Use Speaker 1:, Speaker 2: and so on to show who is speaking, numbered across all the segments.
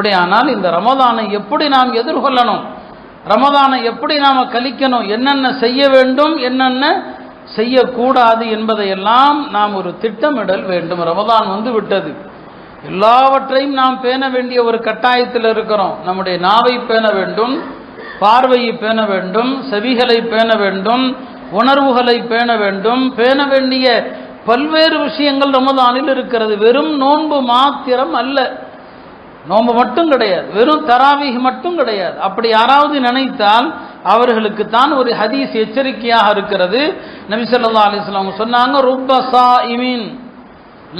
Speaker 1: அப்படியானால் இந்த ரமதானை எப்படி நாம் எதிர்கொள்ளணும்? ரமதானை எப்படி நாம் கழிக்கணும்? என்னென்ன செய்ய வேண்டும்? என்னென்ன செய்யக்கூடாது என்பதையெல்லாம் நாம் ஒரு திட்டமிடல் வேண்டும். ரமதான் வந்து விட்டது. எல்லாவற்றையும் நாம் பேண வேண்டிய ஒரு கட்டாயத்தில் இருக்கிறோம். நம்முடைய நாவை பேண வேண்டும் பார்வையை பேண வேண்டும் செவிகளை பேண வேண்டும் உணர்வுகளை பேண வேண்டும். பேண வேண்டிய பல்வேறு விஷயங்கள் ரமதானில் இருக்கிறது. வெறும் நோன்பு மாத்திரம் அல்ல. நோன்பு மட்டும் கிடையாது. வெறும் தராவீஹ் மட்டும் கிடையாது. அப்படி யாராவது நினைத்தால் அவர்களுக்கு தான் ஒரு ஹதீஸ் எச்சரிக்கையாக இருக்கிறது. நபி ஸல்லல்லாஹு சொன்னாங்க ருப்ப இமின்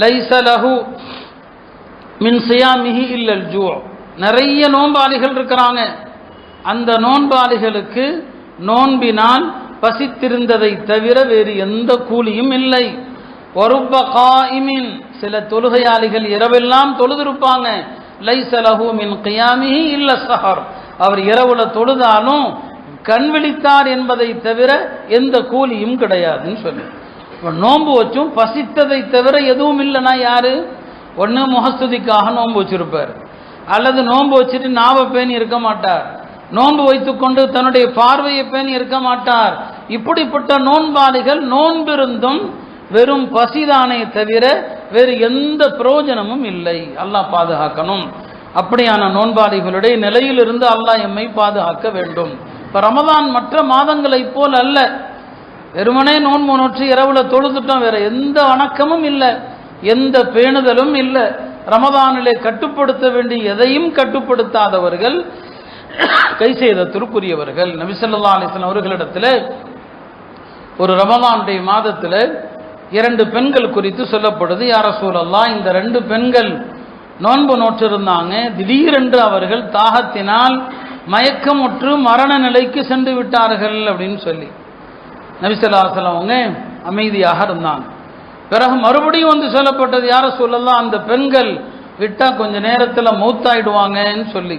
Speaker 1: லைஸ லஹு மின் சியாமிஹி இல்லல் ஜூ. நிறைய நோன்பாளிகள் இருக்கிறாங்க. அந்த நோன்பாளிகளுக்கு நோன்பினால் பசித்திருந்ததை தவிர வேறு எந்த கூலியும் இல்லை. ஒருப்ப காயிமின் சில தொழுகையாளிகள் இரவெல்லாம் தொழுதிருப்பாங்க. லைஸ மின் கியாமிஹி இல்ல சஹர். அவர் இரவுல தொழுதாலும் கண் விழித்தார் என்பதை தவிர எந்த கூலியும் கிடையாதுன்னு சொல்லி. நோன்பு வச்சும் பசித்ததை தவிர எதுவும் இல்லைன்னா யாரு? ஒன்று முகஸ்துதிக்காக நோன்பு வச்சிருப்பார். அல்லது நோன்பு வச்சுட்டு நாவை பேணி இருக்க மாட்டார். நோன்பு வைத்துக்கொண்டு தன்னுடைய பார்வையை பேணி இருக்க மாட்டார். இப்படிப்பட்ட நோன்பாளிகள் நோன்பிருந்தும் வெறும் பசிதானே தவிர வேறு எந்த பிரயோஜனமும் இல்லை. அல்லாஹ் பாதுகாக்கணும். அப்படியான நோன்பாளிகளுடைய நிலையிலிருந்து அல்லாஹ் எம்மை பாதுகாக்க வேண்டும். இப்போ ரமதான் மற்ற மாதங்களைப் போல் அல்ல. வெறுமனே நோன்பு நோற்று இரவுல தொழுதுட்டோம் வேற எந்த வணக்கமும் இல்லை. எந்த பேணுதலும் இல்லை. ரமதானிலே கட்டுப்படுத்த வேண்டிய எதையும் கட்டுப்படுத்தாதவர்கள் கை செய்தத்திற்குரியவர்கள் நபிசல்லா அலிஸ்லாம் அவர்களிடத்தில் ஒரு ரமதானுடைய மாதத்தில் இரண்டு பெண்கள் குறித்து சொல்லப்படுது யார சூழல்லாம் இந்த ரெண்டு பெண்கள் நோன்பு நோற்றிருந்தாங்க. திடீரென்று அவர்கள் தாகத்தினால் மயக்கமுற்று மரண நிலைக்கு சென்று விட்டார்கள் அப்படின்னு சொல்லி. நபிசல்லாசலம் அவங்க அமைதியாக இருந்தாங்க. பிறகு மறுபடியும் வந்து சொல்லப்பட்டது யார சொல்லலாம் அந்த பெண்கள் விட்டால் கொஞ்ச நேரத்தில் மௌத்தாயிடுவாங்கன்னு சொல்லி.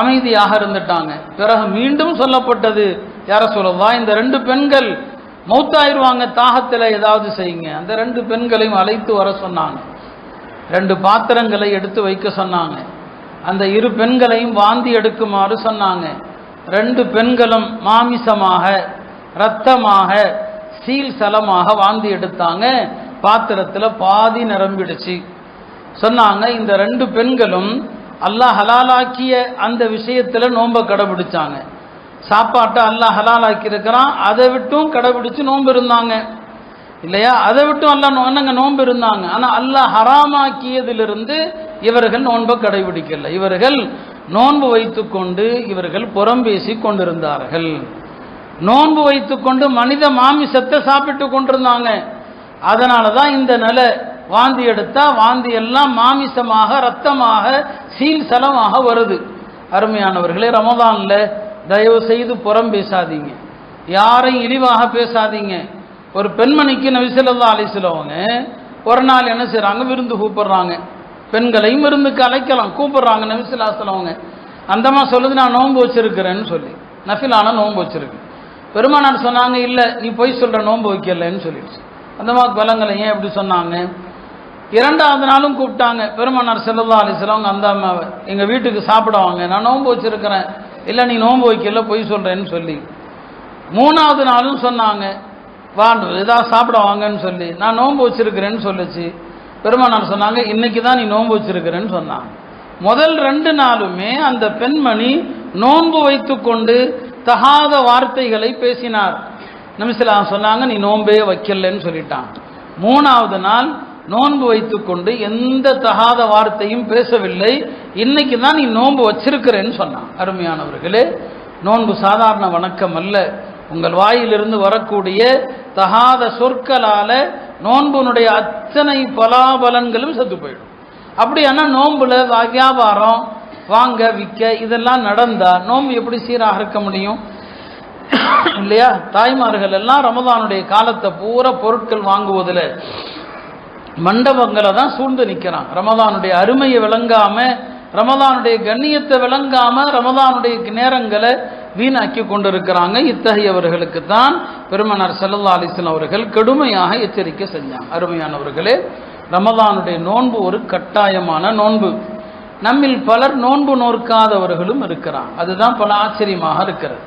Speaker 1: அமைதியாக இருந்துட்டாங்க. பிறகு மீண்டும் சொல்லப்பட்டது யார சொல்லலாம் இந்த ரெண்டு பெண்கள் மௌத்தாயிருவாங்க தாகத்தில் ஏதாவது செய்யுங்க. அந்த ரெண்டு பெண்களையும் அழைத்து வர சொன்னாங்க. ரெண்டு பாத்திரங்களை எடுத்து வைக்க சொன்னாங்க. அந்த இரு பெண்களையும் வாந்தி எடுக்குமாறு சொன்னாங்க. ரெண்டு பெண்களும் மாமிசமாக இரத்தமாக சீல் சலமாக வாந்தி எடுத்தாங்க. பாத்திரத்தில் பாதி நிரம்பிடுச்சு. சொன்னாங்க இந்த ரெண்டு பெண்களும் அல்லாஹ் ஹலாலாக்கிய அந்த விஷயத்தில் நோன்பை கடைபிடிச்சாங்க. சாப்பாட்டை அல்லாஹ் ஹலால் ஆக்கியிருக்கிறான் அதை விட்டும் கடைபிடிச்சு நோன்பு இருந்தாங்க இல்லையா? அதை விட்டும் அல்லா நோ- என்னங்க நோன்பு இருந்தாங்க ஆனால் அல்லாஹ் ஹராமாக்கியதிலிருந்து இவர்கள் நோன்பை கடைபிடிக்கல. இவர்கள் நோன்பு வைத்துக்கொண்டு இவர்கள் புறம் பேசி கொண்டிருந்தார்கள். நோன்பு வைத்துக்கொண்டு மனித மாமிசத்தை சாப்பிட்டு கொண்டிருந்தாங்க. அதனால தான் இந்த நிலை வாந்தி எடுத்தா வாந்தி எல்லாம் மாமிசமாக ரத்தமாக சீல் சலமாக வருது. அருமையானவர்களே ரமதான்ல தயவு செய்து புறம் பேசாதீங்க. யாரையும் இழிவாக பேசாதீங்க. ஒரு பெண்மணிக்கு நவிசிலதான் அழைச்சிலவங்க ஒரு நாள் என்ன செய்கிறாங்க விருந்து கூப்பிடுறாங்க. பெண்களையும் விருந்துக்கு அழைக்கலாம். கூப்பிடுறாங்க நபிசுல்லாஸ்லவங்க அந்தம்மா சொல்லுது நான் நோன்பு வச்சிருக்கிறேன்னு சொல்லி. நஃபிலான நோன்பு வச்சிருக்கேன் பெருமானார் சொன்னாங்க இல்லை நீ பொய் சொல்கிற நோன்பு வைக்கலன்னு சொல்லிடுச்சு. அந்தமா பலங்களை ஏன் எப்படி சொன்னாங்க? இரண்டாவது நாளும் கூப்பிட்டாங்க. பெருமானார் செல்லல்லா அலிஸ்லாம் அந்த அம்மாவை எங்கள் வீட்டுக்கு சாப்பிடுவாங்க நான் நோன்பு வச்சிருக்கிறேன். இல்லை நீ நோன்பு வைக்கல பொய் சொல்கிறேன்னு சொல்லி. மூணாவது நாளும் சொன்னாங்க. வா ஏதாவது சாப்பிட வாங்கன்னு சொல்லி. நான் நோன்பு வச்சிருக்கிறேன்னு சொல்லுச்சு. பெருமானார் சொன்னாங்க இன்னைக்கு தான் நீ நோன்பு வச்சிருக்கிறேன்னு சொன்னாங்க. முதல் ரெண்டு நாளுமே அந்த பெண்மணி நோன்பு வைத்துக்கொண்டு தகாத வார்த்தைகளை பேசினார். நமிசிலாம் சொன்னாங்க நீ நோன்பே வைக்கலன்னு சொல்லிட்டான். மூணாவது நாள் நோன்பு வைத்துக்கொண்டு எந்த தகாத வார்த்தையும் பேசவில்லை. இன்னைக்கு தான் நீ நோன்பு வச்சிருக்கிறேன்னு சொன்னான் அருமையானவர்களே நோன்பு சாதாரண வணக்கம் அல்ல. உங்கள் வாயிலிருந்து வரக்கூடிய தகாத சொற்களால நோன்புனுடைய அத்தனை பலாபலன்களும் செத்து போயிடும். அப்படியானா நோன்புல வியாபாரம் வாங்க விற்க இதெல்லாம் நடந்தா நோன்பு எப்படி சீராக இருக்க முடியும்? இல்லையா? தாய்மார்கள் எல்லாம் ரமதானுடைய காலத்தை பூரா பொருட்கள் வாங்குவதில் மண்டபங்களை தான் சூழ்ந்து நிற்கிறான் ரமதானுடைய அருமையை விளங்காமல் ரமதானுடைய கண்ணியத்தை விளங்காம ரமதானுடைய நேரங்களை வீணாக்கி கொண்டிருக்கிறாங்க. இத்தகையவர்களுக்கு தான் பெருமனார் செல்லல்லா அலிஸ்லாம் அவர்கள் கடுமையாக எச்சரிக்கை செஞ்சாங்க. அருமையானவர்களே ரமதானுடைய நோன்பு ஒரு கட்டாயமான நோன்பு. நம்மில் பலர் நோன்பு நோற்காதவர்களும் இருக்கிறாங்க. அதுதான் பல ஆச்சரியமாக இருக்கிறது.